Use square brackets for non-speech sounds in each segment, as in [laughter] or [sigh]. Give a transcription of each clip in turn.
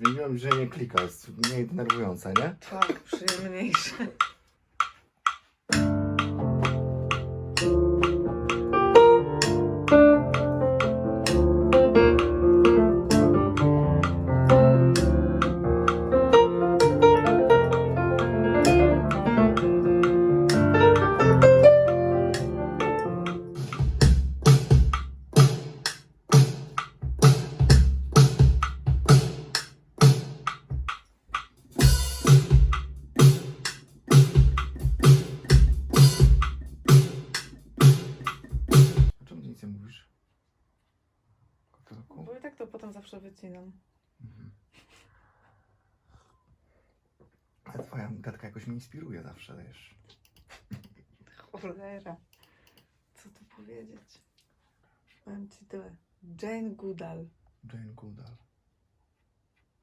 Zmieniłem, że nie klika, jest mniej denerwujące, nie? Tak, przyjemniejsze. Zawsze wycinam. Mhm. Ale twoja gadka jakoś mnie inspiruje zawsze, wiesz. Cholera. Co tu powiedzieć? Powiem ci tyle. Jane Goodall. Jane Goodall.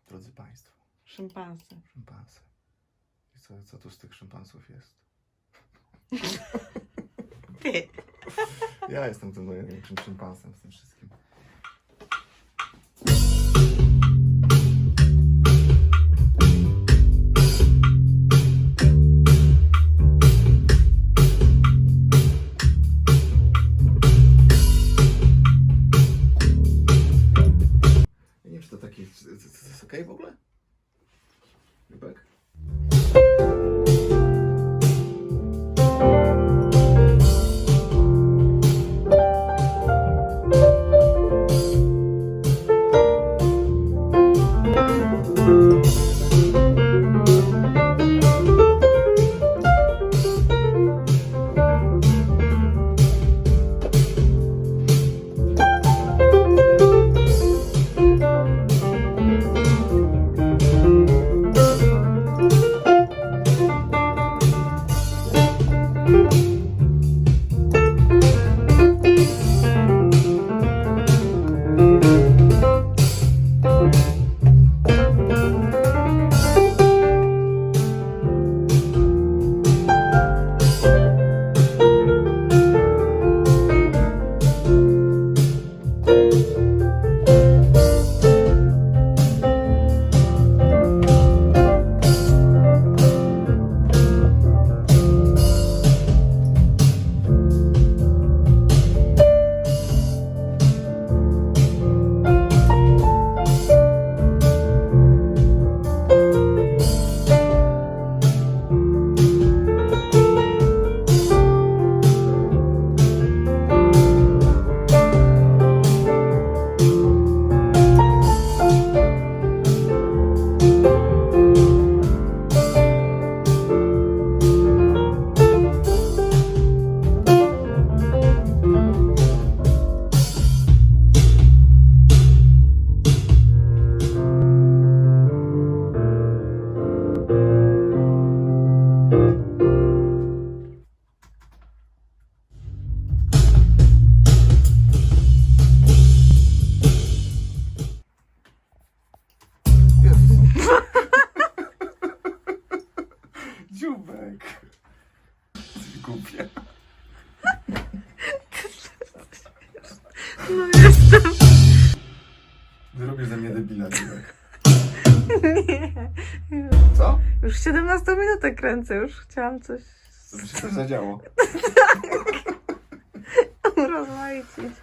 Drodzy Państwo, Szympansy. szympansy. I co, co tu z tych szympansów jest? Ty. Ja jestem tym największym szympansem z tym wszystkim. Música jestem. Zrobisz ze mnie debila. Nie. Co? Już 17 minutę kręcę, już chciałam coś Co by się też zadziało? [laughs] urozmaicić.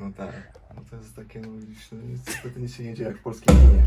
No tak. No to jest takie, no no, niestety nic się nie dzieje jak w polskim kinie.